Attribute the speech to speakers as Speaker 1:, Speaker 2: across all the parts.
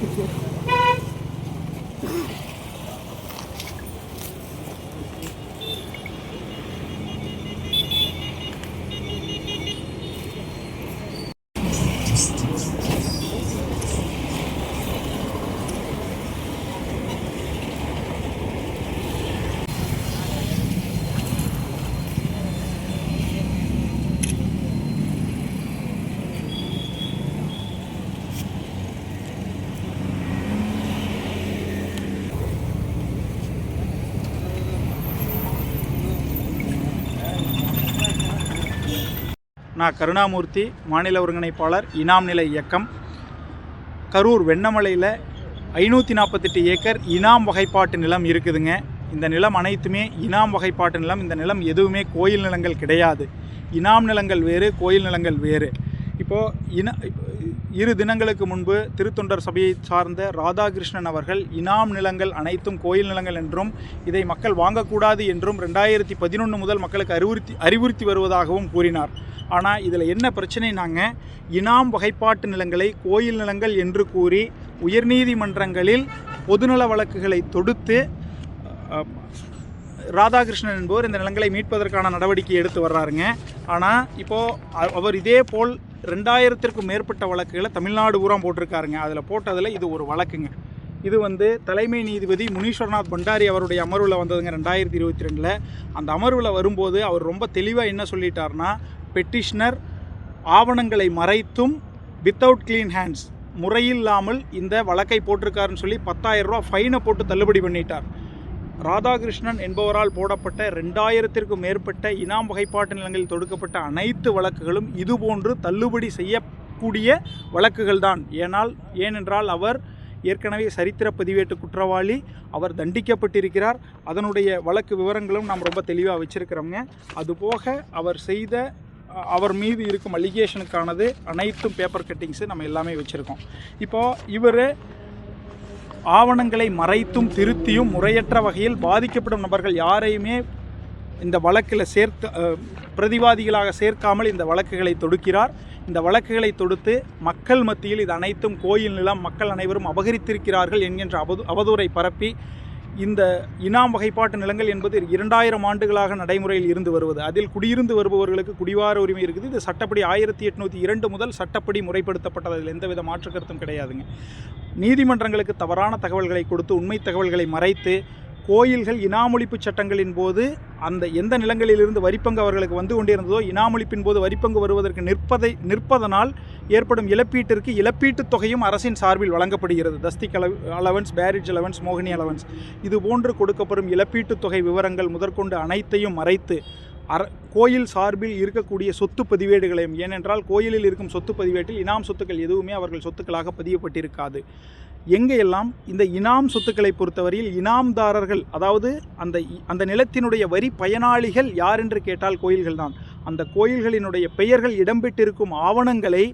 Speaker 1: Thank you. நான் கருணாமூர்த்தி மாநில ஒருங்கிணைப்பாளர் இனாம் நிலை இயக்கம். கரூர் வெண்ணமலையில் ஐநூற்றி நாற்பத்தெட்டு ஏக்கர் இனாம் வகைப்பாட்டு நிலம் இருக்குதுங்க. இந்த நிலம் அனைத்துமே இனாம் வகைப்பாட்டு நிலம். இந்த நிலம் எதுவுமே கோயில் நிலங்கள் கிடையாது. இனாம் நிலங்கள் வேறு கோயில் நிலங்கள் வேறு. இப்போது இன இரு தினங்களுக்கு முன்பு திருத்தொண்டர் சபையை சார்ந்த ராதாகிருஷ்ணன் அவர்கள் இனாம் நிலங்கள் அனைத்தும் கோயில் நிலங்கள் என்றும் இதை மக்கள் வாங்கக்கூடாது என்றும் ரெண்டாயிரத்தி பதினொன்று முதல் மக்களுக்கு அறிவுறுத்தி அறிவுறுத்தி வருவதாகவும் கூறினார். ஆனால் இதில் என்ன பிரச்சனைனாங்க? இனாம் வகைப்பாட்டு நிலங்களை கோயில் நிலங்கள் என்று கூறி உயர்நீதிமன்றங்களில் பொதுநல வழக்குகளை தொடுத்து ராதாகிருஷ்ணன் என்பவர் இந்த நிலங்களை மீட்பதற்கான நடவடிக்கை எடுத்து வர்றாருங்க. ஆனால் இப்போது அவர் இதே போல் ரெண்டாயிரத்திற்கும் மேற்பட்ட வழக்குகளை தமிழ்நாடு பூரா போட்டிருக்காருங்க. அதில் போட்டதில் இது ஒரு வழக்குங்க. இது வந்து தலைமை நீதிபதி முனீஸ்வரநாத் பண்டாரி அவருடைய அமர்வில் வந்ததுங்க ரெண்டாயிரத்தி இருபத்தி ரெண்டில் அந்த அமர்வில் வரும்போது அவர் ரொம்ப தெளிவாக என்ன சொல்லிட்டார்னா பெட்டிஷ்னர் ஆவணங்களை மறைத்தும் வித்தவுட் க்ளீன் ஹேண்ட்ஸ் முறையில்லாமல் இந்த வழக்கை போட்டிருக்காருன்னு சொல்லி 10000 ரூபா ஃபைனை போட்டு தள்ளுபடி பண்ணிட்டார். ராதாகிருஷ்ணன் என்பவரால் போடப்பட்ட ரெண்டாயிரத்திற்கும் மேற்பட்ட இனாம் வகைப்பாட்டு நிலங்களில் தொடுக்கப்பட்ட அனைத்து வழக்குகளும் இதுபோன்று தள்ளுபடி செய்யக்கூடிய வழக்குகள் தான் ஏனால் ஏனென்றால் அவர் ஏற்கனவே சரித்திர பதிவேட்டு குற்றவாளி அவர் தண்டிக்கப்பட்டிருக்கிறார். அதனுடைய வழக்கு விவரங்களும் நாம் ரொம்ப தெளிவாக வச்சுருக்கிறோங்க. அதுபோக அவர் செய்த அவர் மீது இருக்கும் அலிகேஷனுக்கானது அனைத்தும் பேப்பர் கட்டிங்ஸு நம்ம எல்லாமே வச்சுருக்கோம். இப்போது இவர் ஆவணங்களை மறைத்தும் திருத்தியும் முறையற்ற வகையில் பாதிக்கப்படும் நபர்கள் யாரையுமே இந்த வழக்கில் சேர்த்து பிரதிவாதிகளாக சேர்க்காமல் இந்த வழக்குகளை தொடுக்கிறார். இந்த வழக்குகளை தொடுத்து மக்கள் மத்தியில் இது அனைத்தும் கோயில் நிலம் மக்கள் அனைவரும் அபகரித்திருக்கிறார்கள் என்கின்ற அவது அவதூறை பரப்பி இந்த இனாம் வகைப்பாட்டு நிலங்கள் என்பது இரண்டாயிரம் ஆண்டுகளாக நடைமுறையில் இருந்து வருவது. அதில் குடியிருந்து வருபவர்களுக்கு குடிவார உரிமை இருக்குது. இது சட்டப்படி ஆயிரத்தி எட்நூற்றி இரண்டு முதல் சட்டப்படி முறைப்படுத்தப்பட்டது. அதில் எந்தவித மாற்று கருத்தும் கிடையாதுங்க. நீதிமன்றங்களுக்கு தவறான தகவல்களை கொடுத்து உண்மை தகவல்களை மறைத்து கோயில்கள் இனாமொழிப்பு சட்டங்களின் போது அந்த எந்த நிலங்களிலிருந்து வரிப்பங்கு அவர்களுக்கு வந்து கொண்டிருந்ததோ இனாமொழிப்பின் போது வரிப்பங்கு வருவதற்கு நிற்பதை நிற்பதனால் ஏற்படும் இழப்பீட்டிற்கு இழப்பீட்டுத் தொகையும் அரசின் சார்பில் வழங்கப்படுகிறது. தஸ்திக் அலவ் அலவன்ஸ் பேரிட்ஜ் அலவன்ஸ் மோகினி அலவன்ஸ் இது போன்று கொடுக்கப்படும் இழப்பீட்டுத் தொகை விவரங்கள் முதற்கொண்டு அனைத்தையும் மறைத்து அர கோயில் சார்பில் இருக்கக்கூடிய சொத்து பதிவேடுகளையும் ஏனென்றால் கோயிலில் இருக்கும் சொத்து பதிவேட்டில் இனாம் சொத்துக்கள் எதுவுமே அவர்கள் சொத்துக்களாக பதியப்பட்டிருக்காது. எங்கெல்லாம் இந்த இனாம் சொத்துக்களை பொறுத்தவரையில் இனாம்தாரர்கள் அதாவது அந்த இ- அந்த நிலத்தினுடைய வரி பயனாளிகள் யார் என்று கேட்டால் கோயில்கள் தான் அந்த கோயில்களினுடைய பெயர்கள் இடம்பெற்றிருக்கும் ஆவணங்களை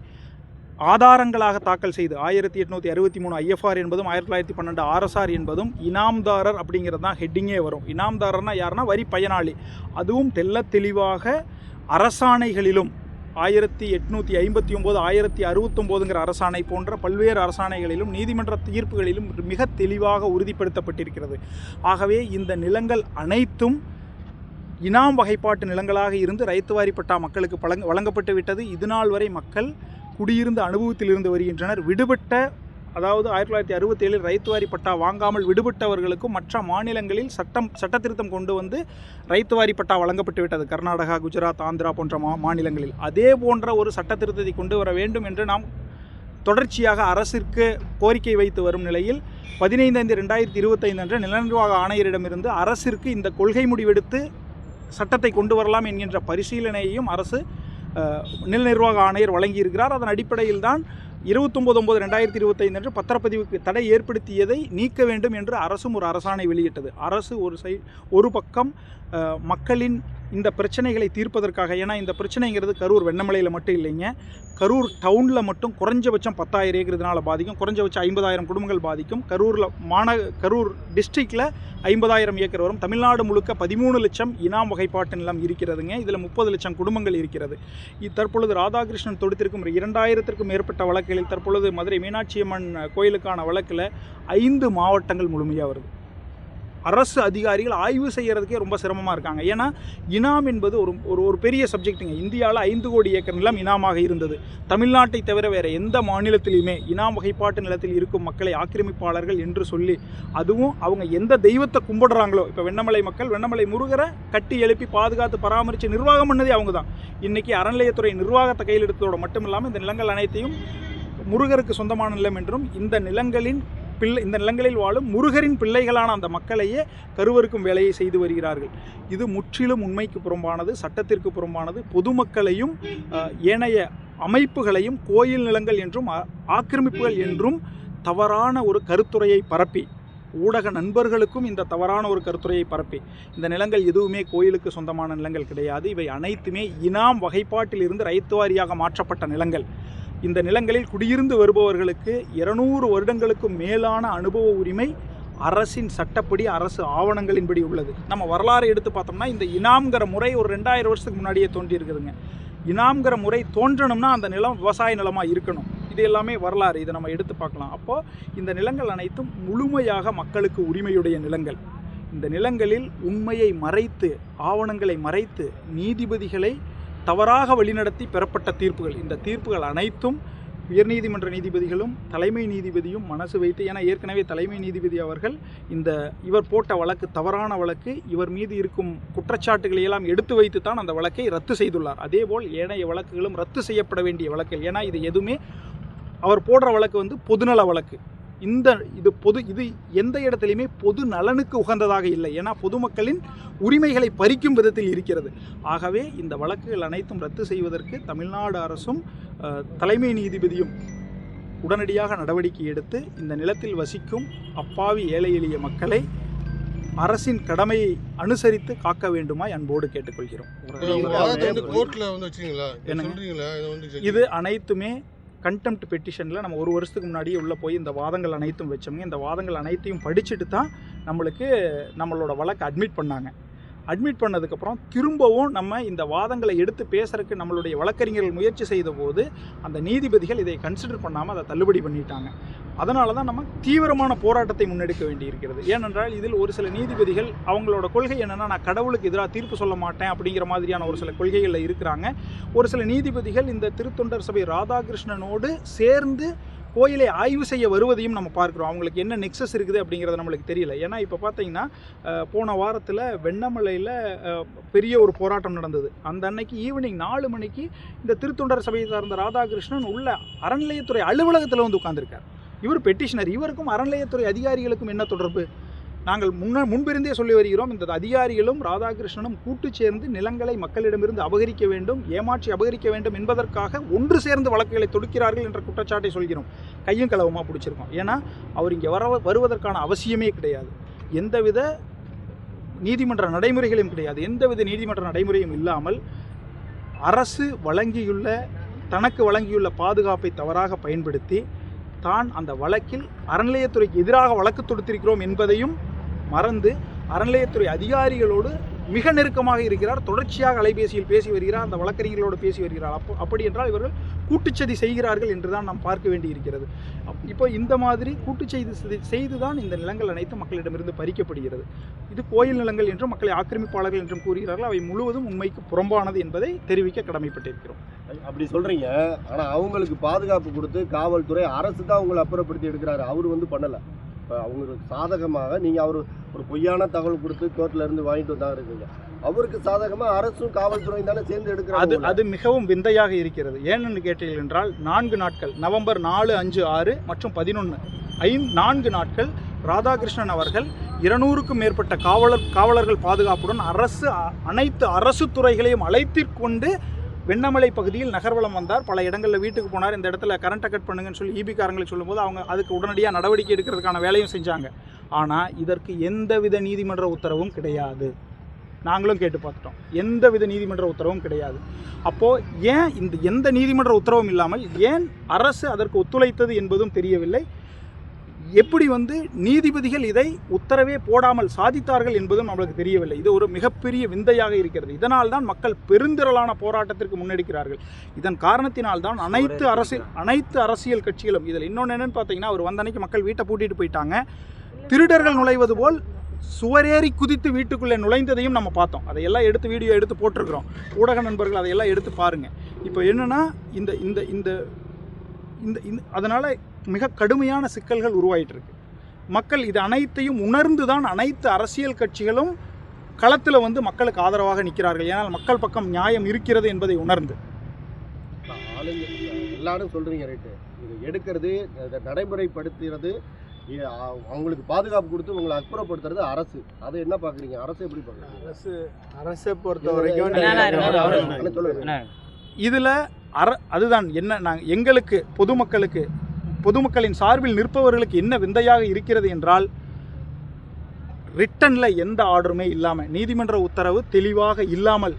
Speaker 1: ஆதாரங்களாக தாக்கல் செய்து ஆயிரத்தி எட்நூற்றி அறுபத்தி மூணு ஐஎஃப்ஆர் என்பதும் ஆயிரத்தி தொள்ளாயிரத்தி பன்னெண்டு ஆர்எஸ்ஆர் என்பதும் இனாம்தாரர் அப்படிங்கிறது தான் ஹெட்டிங்கே வரும். இனாம்தாரர்னா யாருன்னா? வரி பயனாளி. அதுவும் தெல்ல தெளிவாக அரசாணைகளிலும் ஆயிரத்தி எட்நூற்றி ஐம்பத்தி ஒம்பது ஆயிரத்தி அறுபத்தொம்போதுங்கிற அரசாணை போன்ற பல்வேறு அரசாணைகளிலும் நீதிமன்ற தீர்ப்புகளிலும் மிக தெளிவாக உறுதிப்படுத்தப்பட்டிருக்கிறது. ஆகவே இந்த நிலங்கள் அனைத்தும் இனாம் வகைப்பாட்டு நிலங்களாக இருந்து ரைத்துவாரி பட்டா மக்களுக்கு பழங்க வழங்கப்பட்டு விட்டது. இதுநாள் வரை மக்கள் குடியிருந்து அனுபவத்தில் இருந்து வருகின்றனர். விடுபட்ட அதாவது ஆயிரத்தி தொள்ளாயிரத்தி அறுபத்தேழில் ரைத்துவாரி பட்டா வாங்காமல் விடுபட்டவர்களுக்கும் மற்ற மாநிலங்களில் சட்டம் சட்ட திருத்தம் கொண்டு வந்து ரைத்துவாரி பட்டா வழங்கப்பட்டு விட்டது. கர்நாடகா குஜராத் ஆந்திரா போன்ற மா மாநிலங்களில். அதே போன்ற ஒரு சட்ட திருத்தத்தை கொண்டு வர வேண்டும் என்று நாம் தொடர்ச்சியாக அரசிற்கு கோரிக்கை வைத்து வரும் நிலையில் பதினைந்து ஐந்து ரெண்டாயிரத்தி இருபத்தைந்து அன்று நிலநிர்வாக ஆணையரிடமிருந்து அரசிற்கு இந்த கொள்கை முடிவெடுத்து சட்டத்தை கொண்டு வரலாம் என்கின்ற பரிசீலனையையும் அரசு நில நிர்வாக ஆணையர் வழங்கியிருக்கிறார். அதன் அடிப்படையில் தான் இருபத்தொம்போது ஒம்பது ரெண்டாயிரத்தி இருபத்தைந்து அன்று பத்திரப்பதிவுக்கு தடை ஏற்படுத்தியதை நீக்க வேண்டும் என்று அரசும் ஒரு அரசாணை வெளியிட்டது. அரசு ஒரு சை ஒரு பக்கம் மக்களின் இந்த பிரச்சனைகளை தீர்ப்பதற்காக ஏன்னா இந்த பிரச்சனைங்கிறது கரூர் வெண்ணமலையில் மட்டும் இல்லைங்க. கரூர் டவுனில் மட்டும் குறைஞ்சபட்சம் பத்தாயிரம் ஏக்கிறதுனால பாதிக்கும். குறைஞ்சபட்சம் ஐம்பதாயிரம் குடும்பங்கள் பாதிக்கும். கரூரில் மாநக கரூர் டிஸ்ட்ரிக்டில் ஐம்பதாயிரம் ஏக்கர் வரும். தமிழ்நாடு முழுக்க பதிமூணு லட்சம் இனாம் வகைப்பாட்டு நிலம் இருக்கிறதுங்க. இதில் முப்பது லட்சம் குடும்பங்கள் இருக்கிறது. தற்பொழுது ராதாகிருஷ்ணன் தொடுத்திருக்கும் இரண்டாயிரத்திற்கும் மேற்பட்ட வழக்குகளில் தற்பொழுது மதுரை மீனாட்சி அம்மன் கோயிலுக்கான வழக்கில் ஐந்து மாவட்டங்கள் முழுமையாக வருது. அரசு அதிகாரிகள் ஆய்வு செய்கிறதுக்கே ரொம்ப சிரமமாக இருக்காங்க. ஏன்னா இனாம் என்பது ஒரு ஒரு ஒரு பெரிய சப்ஜெக்ட்டுங்க இந்தியாவில் ஐந்து கோடி ஏக்கர் நிலம் இனாமாக இருந்தது. தமிழ்நாட்டை தவிர வேறு எந்த மாநிலத்திலையுமே இனாம் வகைப்பாட்டு நிலத்தில் இருக்கும் மக்களை ஆக்கிரமிப்பாளர்கள் என்று சொல்லி அதுவும் அவங்க எந்த தெய்வத்தை கும்பிடுறாங்களோ இப்போ வெண்ணமலை மக்கள் வெண்ணமலை முருகரை கட்டி எழுப்பி பாதுகாத்து பராமரித்து நிர்வாகம் பண்ணதே அவங்க தான் இன்றைக்கி அறநிலையத்துறை நிர்வாகத்தை கையில் எடுத்ததோடு மட்டும் இல்லாமல் இந்த நிலங்கள் அனைத்தையும் முருகருக்கு சொந்தமான நிலம் என்றும் இந்த நிலங்களின் பிள்ளை இந்த நிலங்களில் வாழும் முருகரின் பிள்ளைகளான அந்த மக்களையே கருவறுக்கும் வேலையை செய்து வருகிறார்கள். இது முற்றிலும் உண்மைக்கு புறம்பானது சட்டத்திற்கு புறம்பானது. பொதுமக்களையும் ஏனைய அமைப்புகளையும் கோயில் நிலங்கள் என்றும் ஆக்கிரமிப்புகள் என்றும் தவறான ஒரு கருத்துரையை பரப்பி ஊடக நண்பர்களுக்கும் இந்த தவறான ஒரு கருத்துரையை பரப்பி இந்த நிலங்கள் எதுவுமே கோயிலுக்கு சொந்தமான நிலங்கள் கிடையாது. இவை அனைத்துமே இனாம் வகைப்பாட்டில் இருந்து ரைத்து வாரியாக மாற்றப்பட்ட நிலங்கள். இந்த நிலங்களில் குடியிருந்து வருபவர்களுக்கு இருநூறு வருடங்களுக்கும் மேலான அனுபவ உரிமை அரசின் சட்டப்படி அரசு ஆவணங்களின்படி உள்ளது. நம்ம வரலாறு எடுத்து பார்த்தோம்னா இந்த இனாம்கிற முறை ஒரு ரெண்டாயிரம் வருஷத்துக்கு முன்னாடியே தோன்றி இருக்குதுங்க. முறை தோன்றணும்னா அந்த நிலம் விவசாய நிலமாக இருக்கணும். இது எல்லாமே வரலாறு. இதை நம்ம எடுத்து பார்க்கலாம். அப்போது இந்த நிலங்கள் அனைத்தும் முழுமையாக மக்களுக்கு உரிமையுடைய நிலங்கள். இந்த நிலங்களில் உண்மையை மறைத்து ஆவணங்களை மறைத்து நீதிபதிகளை தவறாக வழிநடத்தி பெறப்பட்ட தீர்ப்புகள். இந்த தீர்ப்புகள் அனைத்தும் உயர்நீதிமன்ற நீதிபதிகளும் தலைமை நீதிபதியும் மனசு வைத்து ஏன்னா ஏற்கனவே தலைமை நீதிபதி அவர்கள் இந்த இவர் போட்ட வழக்கு தவறான வழக்கு இவர் மீது இருக்கும் குற்றச்சாட்டுகளை எல்லாம் எடுத்து வைத்து தான் அந்த வழக்கை ரத்து செய்துள்ளார். அதேபோல் ஏனைய வழக்குகளும் ரத்து செய்யப்பட வேண்டிய வழக்கு ஏன்னா இது எதுவுமே அவர் போடுற வழக்கு வந்து பொதுநல வழக்கு. இந்த இது பொது இது எந்த இடத்துலையுமே பொது நலனுக்கு உகந்ததாக இல்லை. ஏன்னா பொதுமக்களின் உரிமைகளை பறிக்கும் விதத்தில் இருக்கிறது. ஆகவே இந்த வழக்குகள் அனைத்தும் ரத்து செய்வதற்கு தமிழ்நாடு அரசும் தலைமை நீதிபதியும் உடனடியாக நடவடிக்கை எடுத்து இந்த நிலத்தில் வசிக்கும் அப்பாவி ஏழை எளிய மக்களை அரசின் கடமையை அனுசரித்து காக்க வேண்டுமாய் அன்போடு கேட்டுக்கொள்கிறோம்.
Speaker 2: இது
Speaker 1: அனைத்துமே கண்டெம்ட் பெட்டிஷனில் நம்ம ஒரு வருஷத்துக்கு முன்னாடியே உள்ளே போய் இந்த வாதங்கள் அனைத்தும் வச்சோங்க இந்த வாதங்கள் அனைத்தையும் படிச்சுட்டு தான் நம்மளுக்கு நம்மளோட வழக்கு அட்மிட் பண்ணாங்க. அட்மிட் பண்ணதுக்கப்புறம் திரும்பவும் நம்ம இந்த வாதங்களை எடுத்து பேசுறதுக்கு நம்மளுடைய வழக்கறிஞர்கள் முயற்சி செய்த போது அந்த நீதிபதிகள் இதை கன்சிடர் பண்ணாமல் அதை தள்ளுபடி பண்ணிட்டாங்க. அதனால தான் நம்ம தீவிரமான போராட்டத்தை முன்னெடுக்க வேண்டியிருக்கிறது. ஏனென்றால் இதில் ஒரு சில நீதிபதிகள் அவங்களோட கொள்கை என்னென்னா நான் கடவுளுக்கு எதிராக தீர்ப்பு சொல்ல மாட்டேன் அப்படிங்கிற மாதிரியான ஒரு சில கொள்கைகளில் இருக்கிறாங்க. ஒரு சில நீதிபதிகள் இந்த திருத்தொண்டர் சபை ராதாகிருஷ்ணனோடு சேர்ந்து கோயிலை ஆய்வு செய்ய வருவதையும் நம்ம பார்க்குறோம். அவங்களுக்கு என்ன நெக்ஸஸ் இருக்குது அப்படிங்கிறது நம்மளுக்கு தெரியல. ஏன்னா இப்போ பார்த்தீங்கன்னா போன வாரத்தில் வெண்ணமலையில் பெரிய ஒரு போராட்டம் நடந்தது. அந்த அன்னைக்கு ஈவினிங் நாலு மணிக்கு இந்த திருத்தொண்டர் சபையை சார்ந்த ராதாகிருஷ்ணன் உள்ள அறநிலையத்துறை அலுவலகத்தில் வந்து உட்காந்துருக்கார் இவர் பெட்டிஷனர் இவருக்கும் அறநிலையத்துறை அதிகாரிகளுக்கும் என்ன தொடர்பு? நாங்கள் முன்ன முன்பிருந்தே சொல்லி வருகிறோம் இந்த அதிகாரிகளும் ராதாகிருஷ்ணனும் கூட்டு சேர்ந்து நிலங்களை மக்களிடமிருந்து அபகரிக்க வேண்டும் ஏமாற்றி அபகரிக்க வேண்டும் என்பதற்காக ஒன்று சேர்ந்து வழக்குகளை தொடுக்கிறார்கள் என்ற குற்றச்சாட்டை சொல்கிறோம். கையும் கலவமாக பிடிச்சிருக்கோம். ஏன்னா அவர் இங்கே வர வருவதற்கான அவசியமே கிடையாது. எந்தவித நீதிமன்ற நடைமுறைகளும் கிடையாது. எந்தவித நீதிமன்ற நடைமுறையும் இல்லாமல் அரசு வழங்கியுள்ள தனக்கு வழங்கியுள்ள பாதுகாப்பை தவறாக பயன்படுத்தி தான் அந்த வழக்கில் அறநிலையத்துறைக்கு எதிராக வழக்கு தொடுத்திருக்கிறோம் என்பதையும் மறந்து அறநிலையத்துறை அதிகாரிகளோடு மிக நெருக்கமாக இருக்கிறார். தொடர்ச்சியாக அலைபேசியில் பேசி வருகிறார். அந்த வழக்கறிஞர்களோடு பேசி வருகிறார். அப்போ அப்படி என்றால் இவர்கள் கூட்டுச்சதி செய்கிறார்கள் என்று தான் நாம் பார்க்க வேண்டியிருக்கிறது. இப்போ இந்த மாதிரி கூட்டுச்செய்து செய்து தான் இந்த நிலங்கள் அனைத்து மக்களிடமிருந்து பறிக்கப்படுகிறது. இது கோயில் நிலங்கள் என்றும் மக்களை ஆக்கிரமிப்பாளர்கள் என்றும் கூறுகிறார்கள். அவை முழுவதும் உண்மைக்கு புறம்பானது என்பதை தெரிவிக்க கடமைப்பட்டிருக்கிறோம்.
Speaker 3: அப்படி சொல்றீங்க. ஆனால் அவங்களுக்கு பாதுகாப்பு கொடுத்து காவல்துறை அரசு தான் அவங்களை அப்புறப்படுத்தி எடுக்கிறாரு. அவர் வந்து பண்ணலை. இப்போ அவங்களுக்கு சாதகமாக நீங்க அவர் ஒரு பொய்யான தகவல் கொடுத்து கோர்ட்ல இருந்து வாங்கிட்டு வந்தாங்க இருக்கீங்க. அவருக்கு சாதகமா அரசும் காவல்துறையும் தானே சேர்ந்து
Speaker 1: அது
Speaker 3: எடுக்கிறாங்க
Speaker 1: அது மிகவும் விந்தையாக இருக்கிறது. ஏனென்று கேட்டீர்கள் என்றால் நான்கு நாட்கள் நவம்பர் நாலு அஞ்சு ஆறு மற்றும் பதினொன்று ஐந்து நான்கு நாட்கள் ராதாகிருஷ்ணன் அவர்கள் இருநூறுக்கும் மேற்பட்ட காவலர் காவலர்கள் பாதுகாப்புடன் அரசு அனைத்து அரசு துறைகளையும் அழைத்திற் கொண்டு வெண்ணமலை பகுதியில் நகர்வலம் வந்தார். பல இடங்களில் வீட்டுக்கு போனார். இந்த இடத்துல கரண்ட்டை கட் பண்ணுங்கன்னு சொல்லி ஈபி சொல்லும்போது அவங்க அதுக்கு உடனடியாக நடவடிக்கை எடுக்கிறதுக்கான வேலையும் செஞ்சாங்க. ஆனால் இதற்கு எந்தவித நீதிமன்ற உத்தரவும் கிடையாது. நாங்களும் கேட்டு பார்த்துட்டோம். எந்த வித நீதிமன்ற உத்தரவும் கிடையாது. அப்போது ஏன் இந்த எந்த நீதிமன்ற உத்தரவும் இல்லாமல் ஏன் அரசு அதற்கு ஒத்துழைத்தது என்பதும் தெரியவில்லை. எப்படி வந்து நீதிபதிகள் இதை உத்தரவே போடாமல் சாதித்தார்கள் என்பதும் நம்மளுக்கு தெரியவில்லை. இது ஒரு மிகப்பெரிய விந்தையாக இருக்கிறது. இதனால் தான் மக்கள் பெருந்திரளான போராட்டத்திற்கு முன்னெடுக்கிறார்கள். இதன் காரணத்தினால் தான் அனைத்து அரசியல் அனைத்து அரசியல் கட்சிகளும் இதில் இன்னொன்று என்னன்னு பார்த்தீங்கன்னா அவர் வந்த அன்னைக்கு மக்கள் வீட்டை பூட்டிட்டு போயிட்டாங்க. திருடர்கள் நுழைவது போல் சுவரேறி குதித்து வீட்டுக்குள்ளே நுழைந்ததையும் நம்ம பார்த்தோம். அதையெல்லாம் எடுத்து வீடியோ எடுத்து போட்டிருக்கிறோம். ஊடக நண்பர்கள் அதையெல்லாம் எடுத்து பாருங்கள் இப்போ என்னென்னா இந்த இந்த இந்த இந்த இந்த அதனால் மிக கடுமையான சிக்கல்கள் உருவாயிட்டு இருக்கு மக்கள் இது அனைத்தையும் உணர்ந்து தான் அனைத்து அரசியல் கட்சிகளும் களத்தில் வந்து மக்களுக்கு ஆதரவாக நிற்கிறார்கள் ஏனால் மக்கள் பக்கம் நியாயம் இருக்கிறது என்பதை உணர்ந்து.
Speaker 3: ஆளுங்க எல்லாரும் சொல்றீங்க ரைட்டு இது எடுக்கிறது இதை அ- அவங்களுக்கு பாதுகாப்பு கொடுத்து உங்களை அப்புறப்படுத்துறது அரசு. அதை என்ன பாக்குறீங்க? அரசு எப்படி பாக்குறீங்க?
Speaker 1: அரசு அரசை பொறுத்த
Speaker 3: வரைக்கும்
Speaker 1: இதில் அர அதுதான் என்ன நாங்கள் எங்களுக்கு பொதுமக்களுக்கு பொதுமக்களின் சார்பில் நிற்பவர்களுக்கு என்ன விந்தையாக இருக்கிறது என்றால் ரிட்டனில் எந்த ஆர்டருமே இல்லாமல் நீதிமன்ற உத்தரவு தெளிவாக இல்லாமல்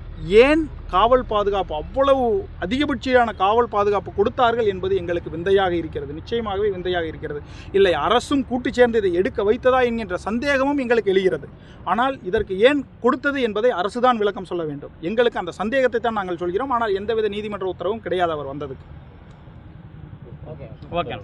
Speaker 1: ஏன் காவல் பாதுகாப்பு அவ்வளவு அதிகபட்சியான காவல் பாதுகாப்பு கொடுத்தார்கள் என்பது எங்களுக்கு விந்தையாக இருக்கிறது. நிச்சயமாகவே விந்தையாக இருக்கிறது. இல்லை அரசும் கூட்டு சேர்ந்து இதை எடுக்க வைத்ததா என்கின்ற சந்தேகமும் எங்களுக்கு எழுகிறது. ஆனால் இதற்கு ஏன் கொடுத்தது என்பதை அரசுதான் விளக்கம் சொல்ல வேண்டும். எங்களுக்கு அந்த சந்தேகத்தை தான் நாங்கள் சொல்கிறோம். ஆனால் எந்தவித நீதிமன்ற உத்தரவும் கிடையாது அவர் வந்ததுக்கு.
Speaker 4: ஓகே.